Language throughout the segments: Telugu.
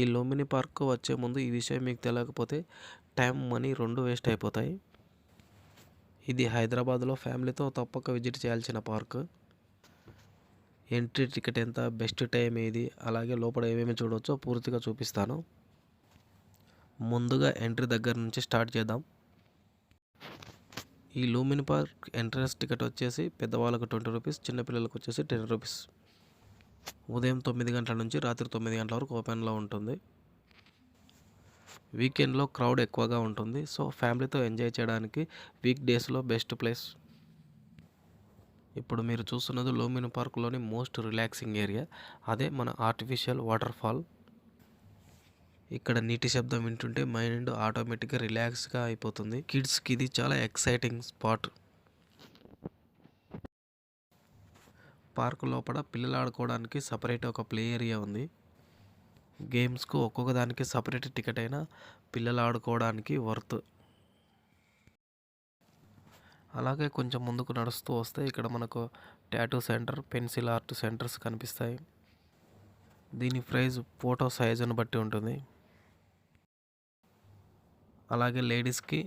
ఈ లుంబిని పార్క్ వచ్చే ముందు ఈ విషయం మీకు తెలియకపోతే టైం మనీ రెండు వేస్ట్ అయిపోతాయి. ఇది హైదరాబాద్లో ఫ్యామిలీతో తప్పక విజిట్ చేయాల్సిన పార్క్. ఎంట్రీ టికెట్ ఎంత బెస్ట్ టైం ఏది అలాగే లోపల ఏమేమి చూడవచ్చో పూర్తిగా చూపిస్తాను. ముందుగా ఎంట్రీ దగ్గర నుంచి స్టార్ట్ చేద్దాం. ఈ లూమిని పార్క్ ఎంట్రన్స్ టికెట్ వచ్చేసి పెద్దవాళ్ళకు ట్వంటీ రూపీస్ చిన్నపిల్లలకు వచ్చేసి టెన్ రూపీస్. ఉదయం తొమ్మిది గంటల నుంచి రాత్రి తొమ్మిది గంటల వరకు ఓపెన్లో ఉంటుంది. వీకెండ్లో క్రౌడ్ ఎక్కువగా ఉంటుంది. సో ఫ్యామిలీతో ఎంజాయ్ చేయడానికి వీక్ డేస్లో బెస్ట్ ప్లేస్. ఇప్పుడు మీరు చూస్తున్నది లోమిన్ పార్క్లోని మోస్ట్ రిలాక్సింగ్ ఏరియా. అదే మన ఆర్టిఫిషియల్ వాటర్ ఫాల్ ఇక్కడ నీటి శబ్దం వింటుంటే మైండ్ ఆటోమేటిక్గా రిలాక్స్గా అయిపోతుంది. కిడ్స్కి ఇది చాలా ఎక్సైటింగ్ స్పాట్. పార్క్ లోపల పిల్లలు ఆడుకోవడానికి సపరేట్ ఒక ప్లే ఏరియా ఉంది. గేమ్స్కు ఒక్కొక్క దానికి సపరేట్ టికెట్ అయినా పిల్లలు ఆడుకోవడానికి వర్త్ అలాగే కొంచెం ముందుకు నడుస్తూ వస్తే ఇక్కడ మనకు tattoo centre pencil art centres కనిపిస్తాయి. దీని ప్రైజ్ ఫోటో సైజును బట్టి ఉంటుంది. అలాగే లేడీస్కి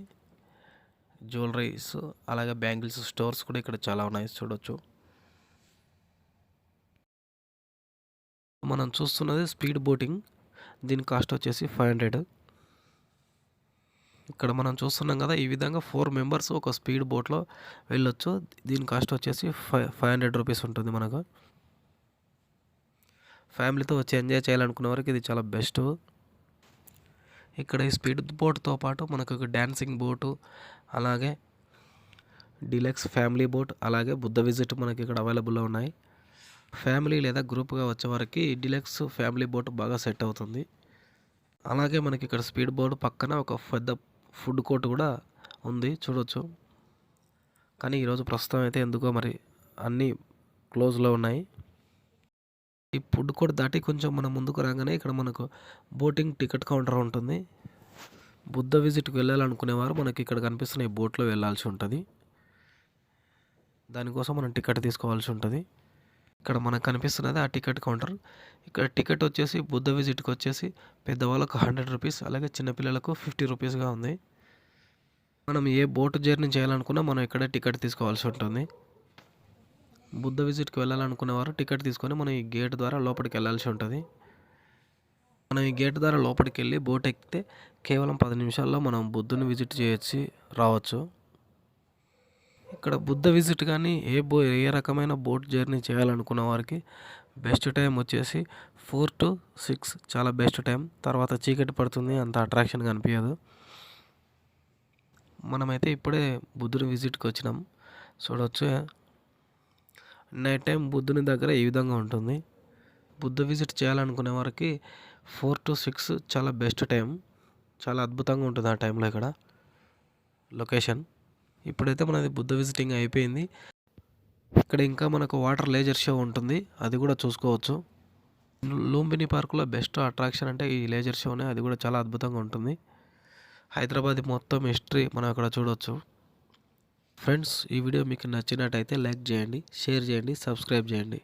జ్యువెలరీస్ అలాగే బ్యాంగిల్స్ స్టోర్స్ కూడా ఇక్కడ చాలా ఉన్నాయి చూడొచ్చు. మనం చూస్తున్నది స్పీడ్ బోటింగ్. దీని కాస్ట్ వచ్చేసి ఫైవ్ హండ్రెడ్. ఇక్కడ మనం చూస్తున్నాం కదా ఈ విధంగా ఫోర్ మెంబర్స్ ఒక స్పీడ్ బోట్లో వెళ్ళొచ్చు. దీని కాస్ట్ వచ్చేసి ఫైవ్ ఫైవ్ హండ్రెడ్ రూపీస్ ఉంటుంది మనకు. ఫ్యామిలీతో వచ్చి ఎంజాయ్ చేయాలనుకునే వరకు ఇది చాలా బెస్ట్. ఇక్కడ ఈ స్పీడ్ బోట్తో పాటు మనకు ఒక డ్యాన్సింగ్ బోటు అలాగే డిలక్స్ ఫ్యామిలీ బోట్ అలాగే బుద్ధ విజిట్ మనకి ఇక్కడ అవైలబుల్లో ఉన్నాయి. ఫ్యామిలీ లేదా గ్రూప్గా వచ్చేవారికి డిలక్స్ ఫ్యామిలీ బోట్ బాగా సెట్ అవుతుంది. అలాగే మనకి ఇక్కడ స్పీడ్ బోట్ పక్కన ఒక పెద్ద ఫుడ్ కోర్ట్ కూడా ఉంది. చూడొచ్చు. కానీ ఈరోజు ప్రస్తుతం అయితే ఎందుకో మరి అన్నీ క్లోజ్లో ఉన్నాయి. ఈ ఫుడ్ కోర్ట్ దాటి కొంచెం మనం ముందుకు రాగానే ఇక్కడ మనకు బోటింగ్ టికెట్ కౌంటర్ ఉంటుంది. బుద్ధ విజిట్కి వెళ్ళాలనుకునేవారు మనకి ఇక్కడ కనిపిస్తున్న ఈ బోట్లో వెళ్ళాల్సి ఉంటుంది. దానికోసం మనం టికెట్ తీసుకోవాల్సి ఉంటుంది. ఇక్కడ మనకు కనిపిస్తున్నది ఆ టికెట్ కౌంటర్. ఇక్కడ టికెట్ వచ్చేసి బుద్ధ విజిట్కి వచ్చేసి పెద్దవాళ్ళకు హండ్రెడ్ రూపీస్ అలాగే చిన్నపిల్లలకు ఫిఫ్టీ రూపీస్గా ఉంది. మనం ఏ బోట్ జర్నీ చేయాలనుకున్నా మనం ఇక్కడ టికెట్ తీసుకోవాల్సి ఉంటుంది. బుద్ధ విజిట్కి వెళ్ళాలనుకునేవారు టికెట్ తీసుకొని మనం ఈ గేట్ ద్వారా లోపలికి వెళ్ళాల్సి ఉంటుంది. మనం ఈ గేట్ ద్వారా లోపలికి వెళ్ళి బోట్ ఎక్కితే కేవలం పది నిమిషాల్లో మనం బుద్ధుని విజిట్ చేయొచ్చి రావచ్చు. ఇక్కడ బుద్ధ విజిట్ కానీ ఏ బో ఏ రకమైన బోట్ జర్నీ చేయాలనుకున్న వారికి బెస్ట్ టైం వచ్చేసి ఫోర్ టు సిక్స్ చాలా బెస్ట్ టైం. తర్వాత చీకటి పడుతుంది అంత అట్రాక్షన్ కనిపించదు. మనమైతే ఇప్పుడే బుద్ధుని విజిట్కి వచ్చినాం. చూడవచ్చు నైట్ టైం బుద్ధుని దగ్గర ఈ విధంగా ఉంటుంది. బుద్ధ విజిట్ చేయాలనుకునే వారికి ఫోర్ టు సిక్స్ చాలా బెస్ట్ టైం. చాలా అద్భుతంగా ఉంటుంది ఆ టైంలో ఇక్కడ. లొకేషన్. ఇప్పుడైతే మనది బుద్ధ విజిటింగ్ అయిపోయింది. ఇక్కడ ఇంకా మనకు వాటర్ లేజర్ షో ఉంటుంది. అది కూడా చూసుకోవచ్చు. లూంబిని పార్కులో బెస్ట్ అట్రాక్షన్ అంటే ఈ లేజర్ షోనే. అది కూడా చాలా అద్భుతంగా ఉంటుంది. హైదరాబాద్ మొత్తం హిస్టరీ మనం అక్కడ చూడవచ్చు ఫ్రెండ్స్ ఈ వీడియో మీకు నచ్చినట్టయితే లైక్ చేయండి షేర్ చేయండి సబ్స్క్రైబ్ చేయండి.